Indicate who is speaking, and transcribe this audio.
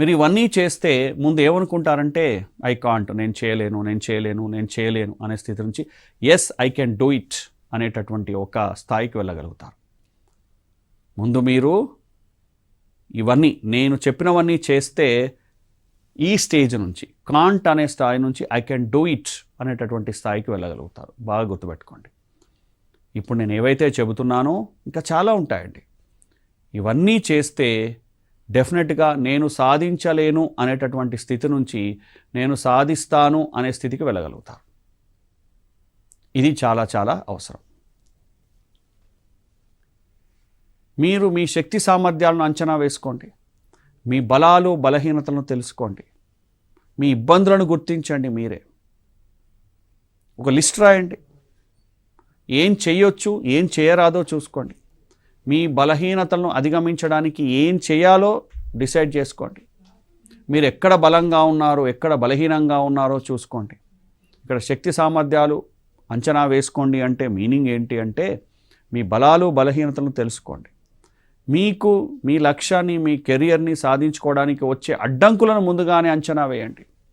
Speaker 1: మీరు ఇవన్నీ చేస్తే ముందు ఏమనుకుంటారంటే ఐ కాంట్ నేను చేయలేను నేను చేయలేను నేను చేయలేను అనే స్థితి నుంచి yes I can do it అనేటటువంటి ఒక స్థాయికి వెళ్ళగలుగుతారు. ముందు మీరు ఇవన్నీ నేను చెప్పినవన్నీ చేస్తే ఈ స్టేజ్ నుంచి కాంట్ అనే స్థాయి నుంచి ఐ కెన్ డూ ఇట్ అనేటటువంటి స్థాయికి వెళ్ళగలుగుతారు. బాగా గుర్తుపెట్టుకోండి. ఇప్పుడు నేను ఏవైతే చెబుతున్నానో ఇంకా చాలా ఉంటాయండి. ఇవన్నీ చేస్తే డెఫినెట్గా నేను సాధించలేను అనేటటువంటి స్థితి నుంచి నేను సాధిస్తాను అనే స్థితికి వెళ్ళగలుగుతారు ఇది చాలా చాలా అవసరం. మీరు మీ శక్తి సామర్థ్యాలను అంచనా వేసుకోండి. మీ బలాలు బలహీనతలను తెలుసుకోండి. మీ ఇబ్బందులను గుర్తించండి మీరే. ఒక లిస్ట్ రాయండి. ఏం చేయొచ్చు ఏం చేయరాదో చూసుకోండి. మీ బలహీనతలను అధిగమించడానికి ఏం చేయాలో డిసైడ్ చేసుకోండి. మీరు ఎక్కడ బలంగా ఉన్నారో ఎక్కడ బలహీనంగా ఉన్నారో చూసుకోండి. ఇక్కడ శక్తి సామర్థ్యాలు అంచనా వేసుకోండి అంటే మీనింగ్ ఏంటి అంటే మీ బలాలు బలహీనతలను తెలుసుకోండి. మీకు మీ లక్ష్యాన్ని మీ కెరియర్ని సాధించుకోవడానికి వచ్చే అడ్డంకులను ముందుగానే అంచనా వేయండి.